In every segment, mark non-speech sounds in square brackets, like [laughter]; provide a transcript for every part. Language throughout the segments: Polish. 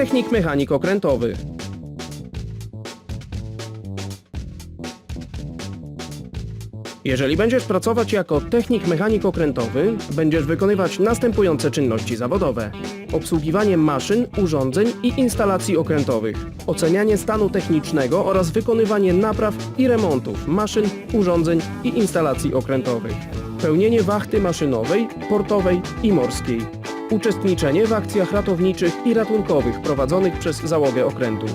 technik mechanik okrętowy. Jeżeli będziesz pracować jako technik mechanik okrętowy, będziesz wykonywać następujące czynności zawodowe: obsługiwanie maszyn, urządzeń i instalacji okrętowych, ocenianie stanu technicznego oraz wykonywanie napraw i remontów maszyn, urządzeń i instalacji okrętowych, pełnienie wachty maszynowej, portowej i morskiej, uczestniczenie w akcjach ratowniczych i ratunkowych prowadzonych przez załogę okrętu.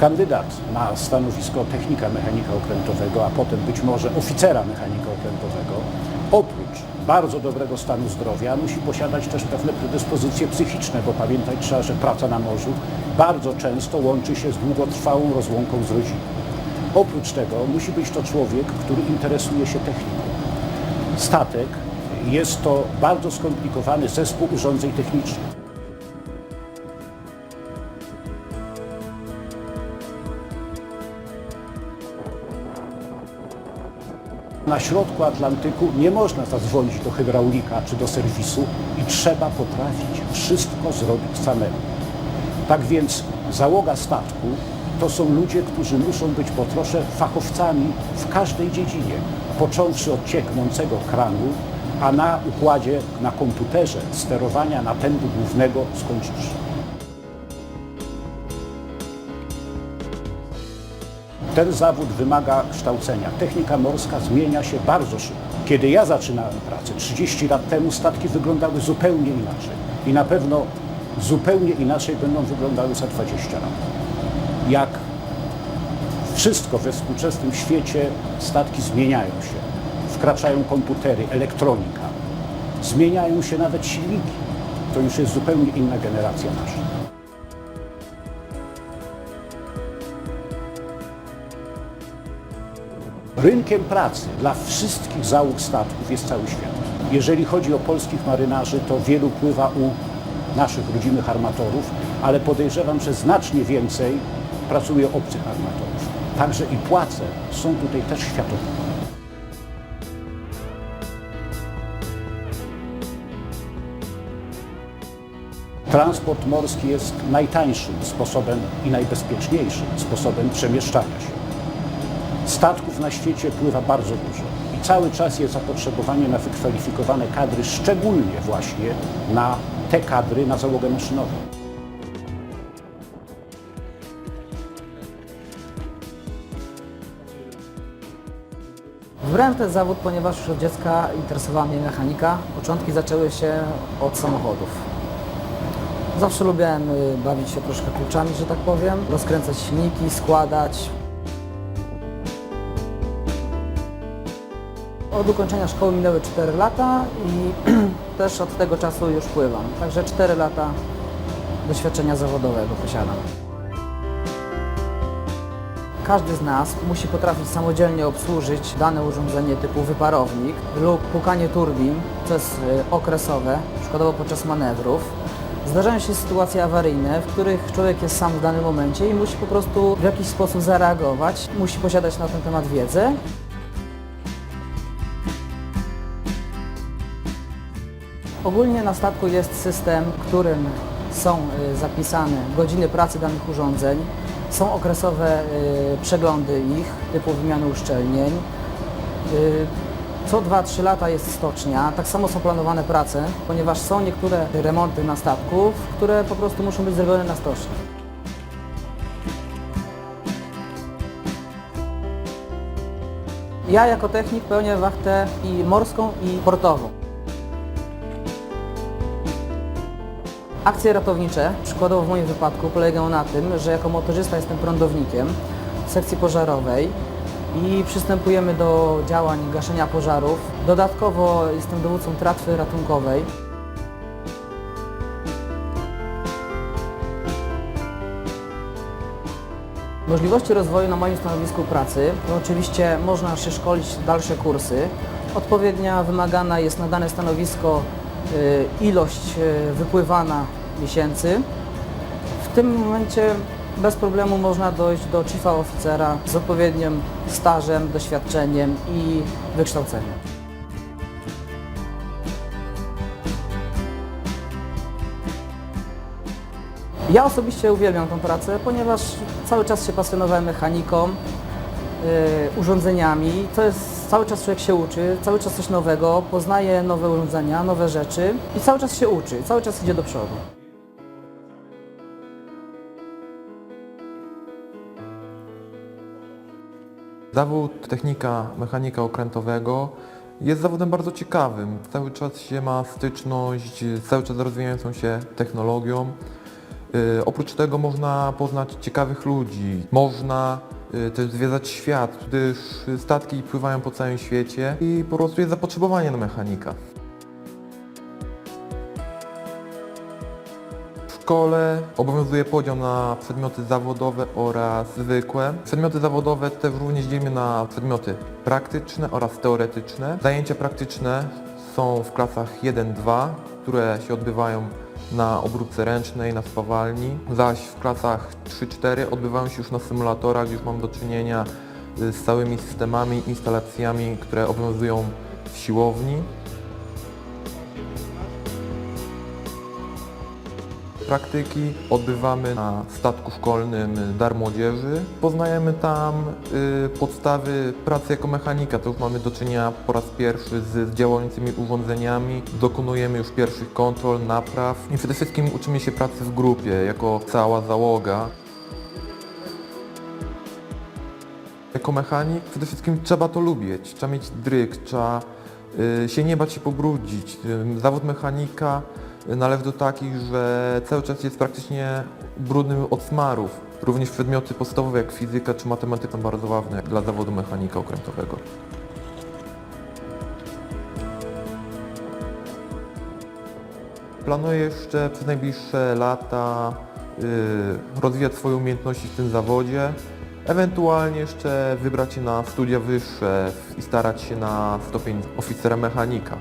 Kandydat na stanowisko technika mechanika okrętowego, a potem być może oficera mechanika okrętowego, bardzo dobrego stanu zdrowia, musi posiadać też pewne predyspozycje psychiczne, bo pamiętać trzeba, że praca na morzu bardzo często łączy się z długotrwałą rozłąką z rodziną. Oprócz tego musi być to człowiek, który interesuje się techniką. Statek jest to bardzo skomplikowany zespół urządzeń technicznych. Na środku Atlantyku nie można zadzwonić do hydraulika czy do serwisu i trzeba potrafić wszystko zrobić samemu. Tak więc załoga statku to są ludzie, którzy muszą być po trosze fachowcami w każdej dziedzinie, począwszy od cieknącego kranu, a na układzie, na komputerze sterowania napędu głównego skończywszy. Ten zawód wymaga kształcenia. Technika morska zmienia się bardzo szybko. Kiedy ja zaczynałem pracę 30 lat temu, statki wyglądały zupełnie inaczej. I na pewno zupełnie inaczej będą wyglądały za 20 lat. Jak wszystko we współczesnym świecie, statki zmieniają się. Wkraczają komputery, elektronika. Zmieniają się nawet silniki. To już jest zupełnie inna generacja nasza. Rynkiem pracy dla wszystkich załóg statków jest cały świat. Jeżeli chodzi o polskich marynarzy, to wielu pływa u naszych rodzimych armatorów, ale podejrzewam, że znacznie więcej pracuje obcych armatorów. Także i płace są tutaj też światowe. Transport morski jest najtańszym sposobem i najbezpieczniejszym sposobem przemieszczania się. Statków na świecie pływa bardzo dużo i cały czas jest zapotrzebowanie na wykwalifikowane kadry, szczególnie właśnie na te kadry na załogę maszynową. Wybrałem ten zawód, ponieważ już od dziecka interesowała mnie mechanika. Początki zaczęły się od samochodów. Zawsze lubiłem y, bawić się troszkę kluczami, że tak powiem, rozkręcać silniki, składać. Od ukończenia szkoły minęły 4 lata i [clears throat] też od tego czasu już pływam. Także 4 lata doświadczenia zawodowego posiadam. Każdy z nas musi potrafić samodzielnie obsłużyć dane urządzenie typu wyparownik lub pukanie turbin, jest y, okresowe, przykładowo podczas manewrów. Zdarzają się sytuacje awaryjne, w których człowiek jest sam w danym momencie i musi po prostu w jakiś sposób zareagować, musi posiadać na ten temat wiedzę. Ogólnie na statku jest system, którym są y, zapisane godziny pracy danych urządzeń, są okresowe y, przeglądy ich, typu wymiany uszczelnień. Y, Co 2-3 lata jest stocznia, tak samo są planowane prace, ponieważ są niektóre remonty na statku, które po prostu muszą być zrobione na stoczni. Ja jako technik pełnię wachtę i morską i portową. Akcje ratownicze, przykładowo w moim wypadku, polegają na tym, że jako motorzysta jestem prądownikiem sekcji pożarowej i przystępujemy do działań gaszenia pożarów. Dodatkowo jestem dowódcą tratwy ratunkowej. Możliwości rozwoju na moim stanowisku pracy to oczywiście można się szkolić dalsze kursy. Odpowiednia wymagana jest na dane stanowisko ilość y, wypływana miesięcy. W tym momencie bez problemu można dojść do chiefa oficera z odpowiednim stażem, doświadczeniem i wykształceniem. Ja osobiście uwielbiam tą pracę, ponieważ cały czas się pasjonowałem mechaniką, y, urządzeniami. To jest cały czas człowiek się uczy, cały czas coś nowego, poznaje nowe urządzenia, nowe rzeczy i cały czas się uczy, cały czas idzie do przodu. Zawód technika mechanika okrętowego jest zawodem bardzo ciekawym. Cały czas się ma styczność cały czas rozwijającą się technologią. Yy, oprócz tego można poznać ciekawych ludzi, można też zwiedzać świat, gdyż statki pływają po całym świecie i po prostu jest zapotrzebowanie na mechanika. W szkole obowiązuje podział na przedmioty zawodowe oraz zwykłe. Przedmioty zawodowe też również dzielimy na przedmioty praktyczne oraz teoretyczne. Zajęcia praktyczne są w klasach 1-2, które się odbywają na obróbce ręcznej, na spawalni, zaś w klasach 3-4 odbywają się już na symulatorach, już mam do czynienia y, z całymi systemami, instalacjami, które obowiązują w siłowni. Praktyki odbywamy na statku szkolnym Dar Młodzieży. Poznajemy tam y, podstawy pracy jako mechanika. To już mamy do czynienia po raz pierwszy z działającymi urządzeniami. Dokonujemy już pierwszych kontrol, napraw i przede wszystkim uczymy się pracy w grupie jako cała załoga. Jako mechanik przede wszystkim trzeba to lubić, trzeba mieć dryk, trzeba y, się nie bać się pobrudzić. Y, Zawód mechanika należy do takich, że cały czas jest praktycznie brudny od smarów. Również przedmioty podstawowe jak fizyka czy matematyka bardzo ważne dla zawodu mechanika okrętowego. Planuję jeszcze przez najbliższe lata y, rozwijać swoje umiejętności w tym zawodzie, ewentualnie jeszcze wybrać się na studia wyższe i starać się na stopień oficera mechanika.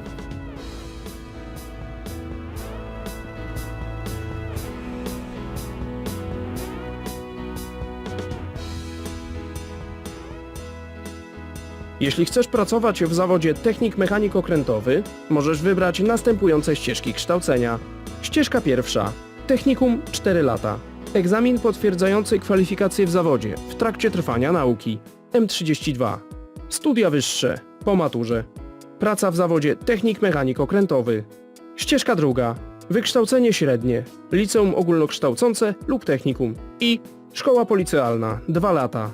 Jeśli chcesz pracować w zawodzie technik mechanik okrętowy, możesz wybrać następujące ścieżki kształcenia. Ścieżka pierwsza. Technikum 4 lata. Egzamin potwierdzający kwalifikacje w zawodzie w trakcie trwania nauki. M32. Studia wyższe. Po maturze. Praca w zawodzie technik mechanik okrętowy. Ścieżka druga. Wykształcenie średnie. Liceum ogólnokształcące lub technikum. I szkoła policealna 2 lata.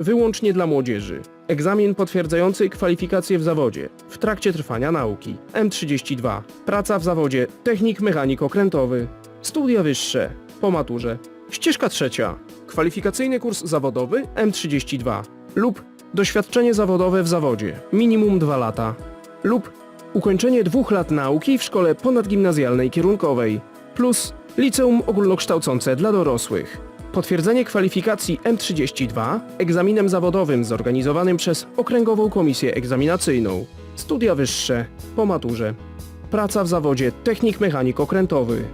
Wyłącznie dla młodzieży. Egzamin potwierdzający kwalifikacje w zawodzie w trakcie trwania nauki. M32. Praca w zawodzie technik mechanik okrętowy. Studia wyższe. Po maturze. Ścieżka trzecia. Kwalifikacyjny kurs zawodowy M32 lub doświadczenie zawodowe w zawodzie minimum 2 lata lub ukończenie dwóch lat nauki w szkole ponadgimnazjalnej kierunkowej plus liceum ogólnokształcące dla dorosłych. Potwierdzenie kwalifikacji M32 egzaminem zawodowym zorganizowanym przez Okręgową Komisję Egzaminacyjną. Studia wyższe po maturze. Praca w zawodzie technik mechanik okrętowy